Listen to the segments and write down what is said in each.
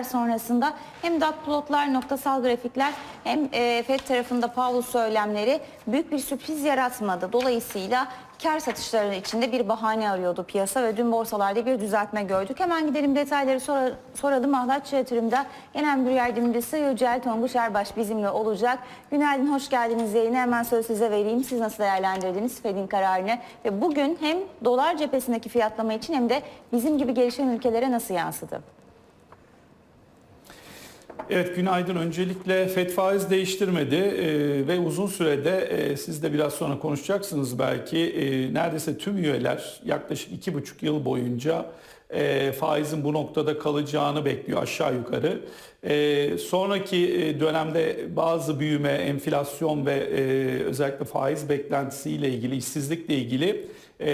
haber sonrasında hem dot plotlar, noktasal grafikler hem e, FED tarafında Powell söylemleri büyük bir sürpriz yaratmadı. Dolayısıyla kar satışları içinde bir bahane arıyordu piyasa ve dün borsalarda bir düzeltme gördük. Hemen gidelim detayları sora- soralım. Ahlatçı Yatırım'da genel müdür yardımcısı Yücel Tonguç Erbaş bizimle olacak. Günaydın, hoş geldiniz yayına. Hemen söz size vereyim. Siz nasıl değerlendirdiniz Fed'in kararını? Ve bugün hem dolar cephesindeki fiyatlama için hem de bizim gibi gelişen ülkelere nasıl yansıdı? Evet günaydın. Öncelikle FED faiz değiştirmedi e, ve uzun sürede e, siz de biraz sonra konuşacaksınız belki e, neredeyse tüm üyeler yaklaşık iki buçuk yıl boyunca e, faizin bu noktada kalacağını bekliyor aşağı yukarı. E, sonraki dönemde bazı büyüme, enflasyon ve e, özellikle faiz beklentisiyle ilgili, işsizlikle ilgili e,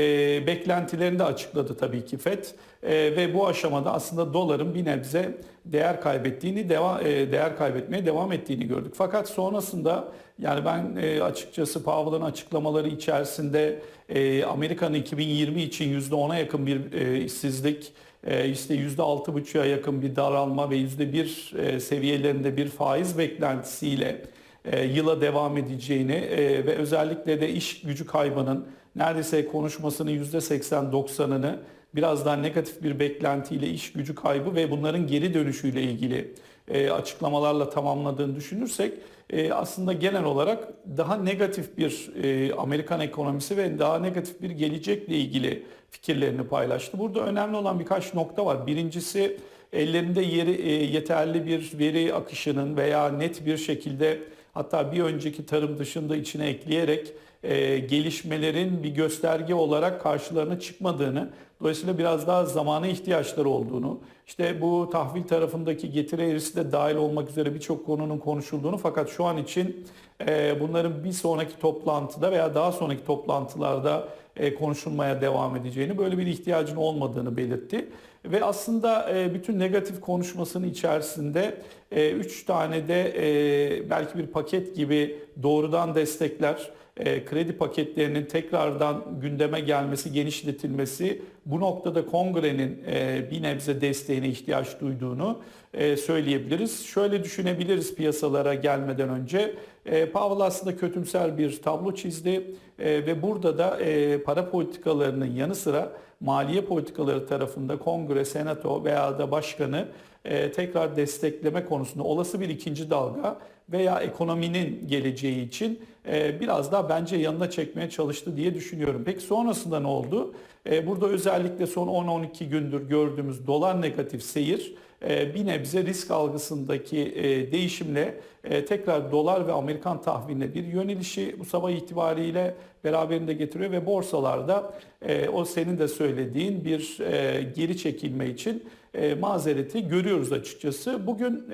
beklentilerini de açıkladı tabii ki FED E, ve bu aşamada aslında doların bir nebze değer kaybettiğini, deva, e, değer kaybetmeye devam ettiğini gördük. Fakat sonrasında yani ben e, açıkçası Powell'ın açıklamaları içerisinde e, Amerika'nın 2020 için %10'a yakın bir e, işsizlik, e, işte %6,5'a yakın bir daralma ve %1 e, seviyelerinde bir faiz beklentisiyle e, yıla devam edeceğini e, ve özellikle de iş gücü kaybının neredeyse konuşmasının %80-90'ını biraz daha negatif bir beklentiyle iş gücü kaybı ve bunların geri dönüşüyle ilgili e, açıklamalarla tamamladığını düşünürsek e, aslında genel olarak daha negatif bir e, Amerikan ekonomisi ve daha negatif bir gelecekle ilgili fikirlerini paylaştı. Burada önemli olan birkaç nokta var. Birincisi ellerinde yeri yeterli bir veri akışının veya net bir şekilde hatta bir önceki tarım dışında içine ekleyerek gelişmelerin bir gösterge olarak karşılarına çıkmadığını, dolayısıyla biraz daha zamana ihtiyaçları olduğunu, işte bu tahvil tarafındaki getiri eğrisi de dahil olmak üzere birçok konunun konuşulduğunu fakat şu an için e, bunların bir sonraki toplantıda veya daha sonraki toplantılarda e, konuşulmaya devam edeceğini, böyle bir ihtiyacın olmadığını belirtti. Ve aslında e, bütün negatif konuşmasının içerisinde 3 tane de e, belki bir paket gibi doğrudan destekler, e, kredi paketlerinin tekrardan gündeme gelmesi, genişletilmesi bu noktada kongrenin e, bir nebze desteğine ihtiyaç duyduğunu e, söyleyebiliriz. Şöyle düşünebiliriz piyasalara gelmeden önce. E, Powell aslında kötümser bir tablo çizdi. E, ve burada da e, para politikalarının yanı sıra maliye politikaları tarafında kongre, senato veya da başkanı e, tekrar destekleme konusunda olası bir ikinci dalga veya ekonominin geleceği için biraz daha bence yanına çekmeye çalıştı diye düşünüyorum. Peki sonrasında ne oldu? E, burada özellikle son 10-12 gündür gördüğümüz dolar negatif seyir e, bir nebze risk algısındaki e, değişimle e, tekrar dolar ve Amerikan tahviline bir yönelişi bu sabah itibariyle beraberinde getiriyor ve borsalarda o senin de söylediğin bir geri çekilme için mazereti görüyoruz açıkçası. Bugün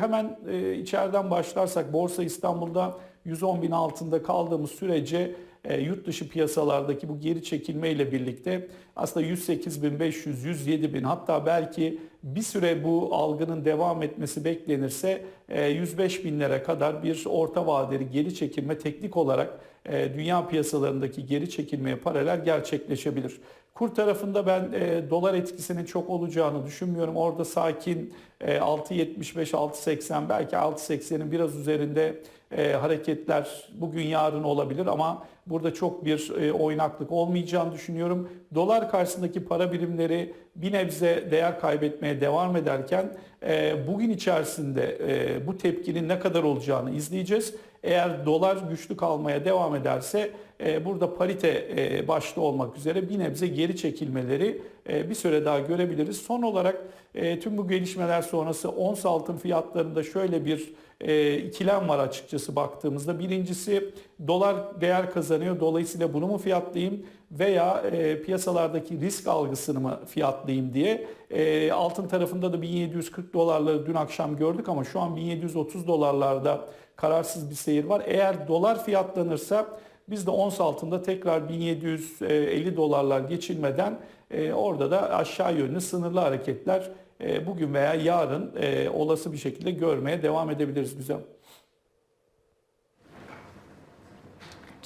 hemen içeriden başlarsak Borsa İstanbul'da 110 bin altında kaldığımız sürece e, yurt dışı piyasalardaki bu geri çekilme ile birlikte aslında 108.500, 107.000 hatta belki bir süre bu algının devam etmesi beklenirse e, 105 binlere kadar bir orta vadeli geri çekilme teknik olarak e, dünya piyasalarındaki geri çekilmeye paralel gerçekleşebilir. Kur tarafında ben e, dolar etkisinin çok olacağını düşünmüyorum. Orada sakin e, 6.75, 6.80 belki 6.80'in biraz üzerinde e, hareketler bugün yarın olabilir ama burada çok bir e, oynaklık olmayacağını düşünüyorum. Dolar karşısındaki para birimleri bir nebze değer kaybetmeye devam ederken bugün içerisinde e, bu tepkinin ne kadar olacağını izleyeceğiz. Eğer dolar güçlü kalmaya devam ederse e, burada parite e, başta olmak üzere bir nebze geri çekilmeleri bir süre daha görebiliriz. Son olarak tüm bu gelişmeler sonrası ons altın fiyatlarında şöyle bir ikilem var açıkçası baktığımızda. Birincisi dolar değer kazanıyor. Dolayısıyla bunu mu fiyatlayayım veya e, piyasalardaki risk algısını mı fiyatlayayım diye. E, altın tarafında da 1740 dolarları dün akşam gördük ama şu an 1730 dolarlarda kararsız bir seyir var. Eğer dolar fiyatlanırsa biz de ons altında tekrar 1750 dolarlar geçilmeden e, orada da aşağı yönlü sınırlı hareketler e, bugün veya yarın e, olası bir şekilde görmeye devam edebiliriz güzel.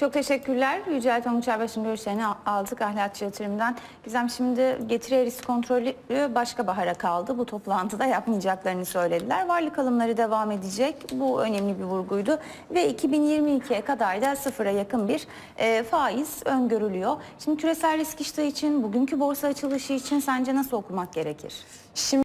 Çok teşekkürler. Yücel Tonguç Erbaş'ın görüşlerini al- aldık ahlakçı yatırımdan. Gizem şimdi getiri risk kontrolü başka bahara kaldı. Bu toplantıda yapmayacaklarını söylediler. Varlık alımları devam edecek. Bu önemli bir vurguydu. Ve 2022'ye kadar da sıfıra yakın bir e, faiz öngörülüyor. Şimdi küresel risk iştahı için, bugünkü borsa açılışı için sence nasıl okumak gerekir? Şimdi